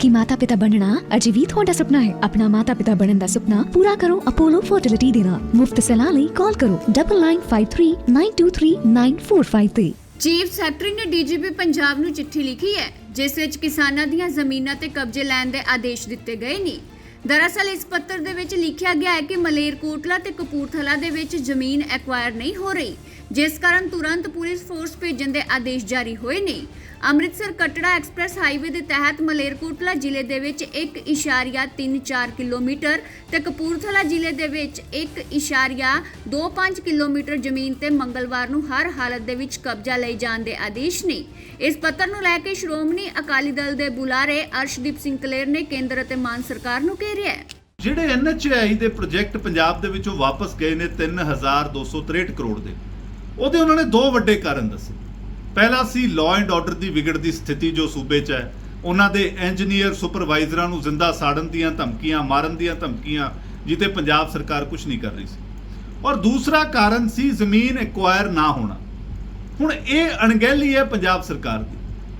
ਕਿ ਮਾਤਾ-ਪਿਤਾ ਬਣਨਾ? ਅਜੇ ਵੀ ਤੁਹਾਡਾ ਸੁਪਨਾ ਹੈ। ਆਪਣਾ ਮਾਤਾ-ਪਿਤਾ ਬਣਨ ਦਾ ਸੁਪਨਾ ਪੂਰਾ ਕਰੋ ਅਪੋਲੋ ਫਰਟੀਲਿਟੀ ਦੇ ਨਾਲ। ਮੁਫਤ ਸਲਾਹ ਲਈ ਕਾਲ ਕਰੋ 9953923945 ਚੀਫ ਸੈਕਟਰੀ ਨੇ ਡੀਜੀਪੀ ਪੰਜਾਬ ਨੂੰ ਚਿੱਠੀ ਲਿਖੀ ਹੈ, ਜਿਸ ਵਿੱਚ ਕਿਸਾਨਾਂ ਦੀਆਂ ਜ਼ਮੀਨਾਂ ਤੇ ਕਬਜ਼ੇ ਲੈਣ ਦੇ ਆਦੇਸ਼ ਦਿੱਤੇ ਗਏ ਨੇ। ਦਰਅਸਲ ਇਸ ਪੱਤਰ ਦੇ ਵਿੱਚ ਲਿਖਿਆ ਗਿਆ ਹੈ ਕਿ ਮਲੇਰਕੋਟਲਾ ਤੇ ਕਪੂਰਥਲਾ ਦੇ ਵਿੱਚ ਜ਼ਮੀਨ ਐਕਵਾਇਰ ਨਹੀਂ ਹੋ ਰਹੀ, ਜਿਸ ਕਾਰਨ ਤੁਰੰਤ ਪੁਲਿਸ ਫੋਰਸ ਭੇਜਣ ਦੇ ਆਦੇਸ਼ ਜਾਰੀ ਹੋਏ ਨੇ। ਅੰਮ੍ਰਿਤਸਰ ਕਟੜਾ ਐਕਸਪ੍ਰੈਸ ਹਾਈਵੇ ਦੇ ਤਹਿਤ ਮਲੇਰਕੋਟਲਾ ਜ਼ਿਲ੍ਹੇ ਦੇ ਵਿੱਚ 1.34 ਕਿਲੋਮੀਟਰ ਤੇ ਕਪੂਰਥਲਾ ਜ਼ਿਲ੍ਹੇ ਦੇ ਵਿੱਚ 1.25 ਕਿਲੋਮੀਟਰ ਜ਼ਮੀਨ ਤੇ ਮੰਗਲਵਾਰ ਨੂੰ ਹਰ ਹਾਲਤ ਦੇ ਵਿੱਚ ਕਬਜ਼ਾ ਲਈ ਜਾਣ ਦੇ ਆਦੇਸ਼ ਨੇ। ਇਸ ਪੱਤਰ ਨੂੰ ਲੈ ਕੇ ਸ਼੍ਰੋਮਣੀ ਅਕਾਲੀ ਦਲ ਦੇ ਬੁਲਾਰੇ ਅਰਸ਼ਦੀਪ ਸਿੰਘ ਕਲੇਰ ਨੇ ਕੇਂਦਰ ਅਤੇ ਮਾਨ ਸਰਕਾਰ ਨੂੰ ਘੇਰਿਆ ਹੈ। ਜਿਹੜੇ ਐਨਐਚਆਈ ਦੇ ਪ੍ਰੋਜੈਕਟ ਪੰਜਾਬ ਦੇ ਵਿੱਚੋਂ ਵਾਪਸ ਗਏ ਨੇ 3263 ਕਰੋੜ ਦੇ। ਉਹਦੇ ਉਹਨਾਂ ਨੇ ਦੋ ਵੱਡੇ ਕਾਰਨ ਦੱਸੇ। ਪਹਿਲਾ ਸੀ ਲਾਅ ਐਂਡ ਆਰਡਰ ਦੀ ਵਿਗੜਦੀ ਸਥਿਤੀ ਜੋ ਸੂਬੇ 'ਚ ਹੈ। ਉਹਨਾਂ ਦੇ ਇੰਜੀਨੀਅਰ ਸੁਪਰਵਾਈਜ਼ਰਾਂ ਨੂੰ ਜ਼ਿੰਦਾ ਸਾੜਨ ਦੀਆਂ ਧਮਕੀਆਂ, ਮਾਰਨ ਦੀਆਂ ਧਮਕੀਆਂ ਜਿੱਤੇ ਪੰਜਾਬ ਸਰਕਾਰ ਕੁਝ ਨਹੀਂ ਕਰ ਰਹੀ ਸੀ। ਔਰ ਦੂਸਰਾ ਕਾਰਨ ਸੀ ਜ਼ਮੀਨ ਐਕਵਾਇਰ ਨਾ ਹੋਣਾ। ਹੁਣ ਇਹ ਅਣਗਹਿਲੀ ਹੈ ਪੰਜਾਬ ਸਰਕਾਰ ਦੀ,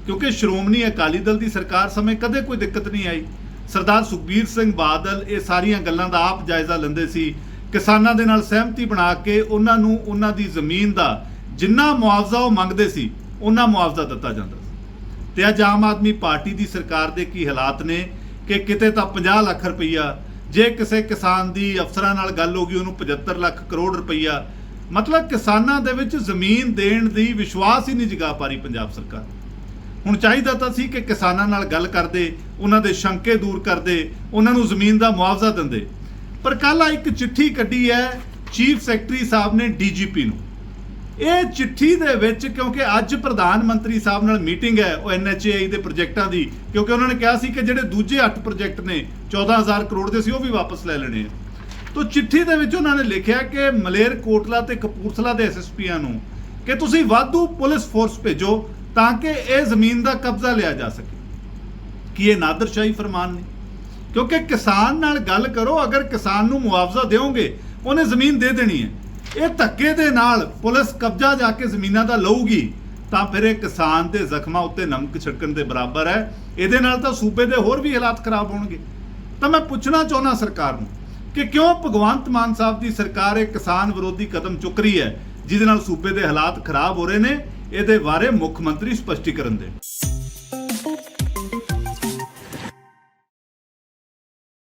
ਕਿਉਂਕਿ ਸ਼੍ਰੋਮਣੀ ਅਕਾਲੀ ਦਲ ਦੀ ਸਰਕਾਰ ਸਮੇਂ ਕਦੇ ਕੋਈ ਦਿੱਕਤ ਨਹੀਂ ਆਈ। ਸਰਦਾਰ ਸੁਖਬੀਰ ਸਿੰਘ ਬਾਦਲ ਇਹ ਸਾਰੀਆਂ ਗੱਲਾਂ ਦਾ ਆਪ ਜਾਇਜ਼ਾ ਲੈਂਦੇ ਸੀ। ਕਿਸਾਨਾਂ ਦੇ ਨਾਲ ਸਹਿਮਤੀ ਬਣਾ ਕੇ ਉਹਨਾਂ ਨੂੰ ਉਹਨਾਂ ਦੀ ਜ਼ਮੀਨ ਦਾ ਜਿੰਨਾ ਮੁਆਵਜ਼ਾ ਉਹ ਮੰਗਦੇ ਸੀ, ਉਹਨਾਂ ਮੁਆਵਜ਼ਾ ਦਿੱਤਾ ਜਾਂਦਾ ਸੀ। ਤੇ ਅੱਜ ਆਮ ਆਦਮੀ ਪਾਰਟੀ ਦੀ ਸਰਕਾਰ ਦੇ ਕੀ ਹਾਲਾਤ ਨੇ ਕਿ ਕਿਤੇ ਤਾਂ 50 ਲੱਖ ਰੁਪਈਆ, ਜੇ ਕਿਸੇ ਕਿਸਾਨ ਦੀ ਅਫਸਰਾਂ ਨਾਲ ਗੱਲ ਹੋ ਗਈ, ਉਹਨੂੰ 75 ਲੱਖ ਕਰੋੜ ਰੁਪਈਆ, ਮਤਲਬ ਕਿਸਾਨਾਂ ਦੇ ਵਿੱਚ ਜ਼ਮੀਨ ਦੇਣ ਦੀ ਵਿਸ਼ਵਾਸ ਹੀ ਨਹੀਂ ਜਗਾ ਪਾ ਰਹੀ ਪੰਜਾਬ ਸਰਕਾਰ। ਹੁਣ ਚਾਹੀਦਾ ਤਾਂ ਸੀ ਕਿ ਕਿਸਾਨਾਂ ਨਾਲ ਗੱਲ ਕਰਦੇ, ਉਹਨਾਂ ਦੇ ਸ਼ੰਕੇ ਦੂਰ ਕਰਦੇ, ਉਹਨਾਂ ਨੂੰ ਜ਼ਮੀਨ ਦਾ ਮੁਆਵਜ਼ਾ ਦਿੰਦੇ। ਪਰ ਕੱਲ ਆ ਇੱਕ ਚਿੱਠੀ ਕੱਢੀ ਹੈ, ਚੀਫ ਸੈਕਟਰੀ ਸਾਹਿਬ ਨੇ ਡੀਜੀਪੀ ਨੂੰ। ਇਹ ਚਿੱਠੀ ਦੇ ਵਿੱਚ ਕਿਉਂਕਿ ਅੱਜ ਪ੍ਰਧਾਨ ਮੰਤਰੀ ਸਾਹਿਬ ਨਾਲ ਮੀਟਿੰਗ ਹੈ, ਉਹ ਐਨਐਚਏਆਈ ਦੇ ਪ੍ਰੋਜੈਕਟਾਂ ਦੀ, ਕਿਉਂਕਿ ਉਹਨਾਂ ਨੇ ਕਿਹਾ ਸੀ ਕਿ ਜਿਹੜੇ ਦੂਜੇ 8 ਪ੍ਰੋਜੈਕਟ ਨੇ 14000 ਕਰੋੜ ਦੇ ਸੀ, ਉਹ ਵੀ ਵਾਪਸ ਲੈ ਲੈਣੇ ਆ। ਤੋਂ ਚਿੱਠੀ ਦੇ ਵਿੱਚ ਉਹਨਾਂ ਨੇ ਲਿਖਿਆ ਕਿ ਮਲੇਰ ਕੋਟਲਾ ਤੇ ਕਪੂਰਥਲਾ ਦੇ ਐਸਐਸਪੀਆਂ ਨੂੰ ਕਿ ਤੁਸੀਂ ਵਾਧੂ ਪੁਲਿਸ ਫੋਰਸ ਭੇਜੋ ਤਾਂ ਕਿ ਇਹ ਜ਼ਮੀਨ ਦਾ ਕਬਜ਼ਾ ਲਿਆ ਜਾ ਸਕੇ। ਕੀ ਇਹ ਨਾਦਰਸ਼ਾਹੀ ਫਰਮਾਨ ਨੇ? ਕਿਉਂਕਿ ਕਿਸਾਨ ਨਾਲ ਗੱਲ ਕਰੋ, ਅਗਰ ਕਿਸਾਨ ਨੂੰ ਮੁਆਵਜ਼ਾ ਦਿਓਗੇ, ਉਹਨੇ ਜ਼ਮੀਨ ਦੇ ਦੇਣੀ ਹੈ। ਇਹ ਧੱਕੇ ਦੇ ਨਾਲ ਪੁਲਿਸ ਕਬਜ਼ਾ ਜਾ ਕੇ ਜ਼ਮੀਨਾਂ ਦਾ ਲਊਗੀ, ਤਾਂ ਫਿਰ ਇਹ ਕਿਸਾਨ ਦੇ ਜ਼ਖਮਾਂ ਉੱਤੇ ਨਮਕ ਛਿੜਕਣ ਦੇ ਬਰਾਬਰ ਹੈ। ਇਹਦੇ ਨਾਲ ਤਾਂ ਸੂਬੇ ਦੇ ਹੋਰ ਵੀ ਹਾਲਾਤ ਖਰਾਬ ਹੋਣਗੇ। ਤਾਂ ਮੈਂ ਪੁੱਛਣਾ ਚਾਹੁੰਦਾ ਸਰਕਾਰ ਨੂੰ ਕਿ ਕਿਉਂ ਭਗਵੰਤ ਮਾਨ ਸਾਹਿਬ ਦੀ ਸਰਕਾਰ ਇਹ ਕਿਸਾਨ ਵਿਰੋਧੀ ਕਦਮ ਚੁੱਕ ਰਹੀ ਹੈ, ਜਿਹਦੇ ਨਾਲ ਸੂਬੇ ਦੇ ਹਾਲਾਤ ਖਰਾਬ ਹੋ ਰਹੇ ਨੇ ਇਹਦੇ ਬਾਰੇ ਮੁੱਖ ਮੰਤਰੀ ਸਪਸ਼ਟੀਕਰਨ ਦੇਣ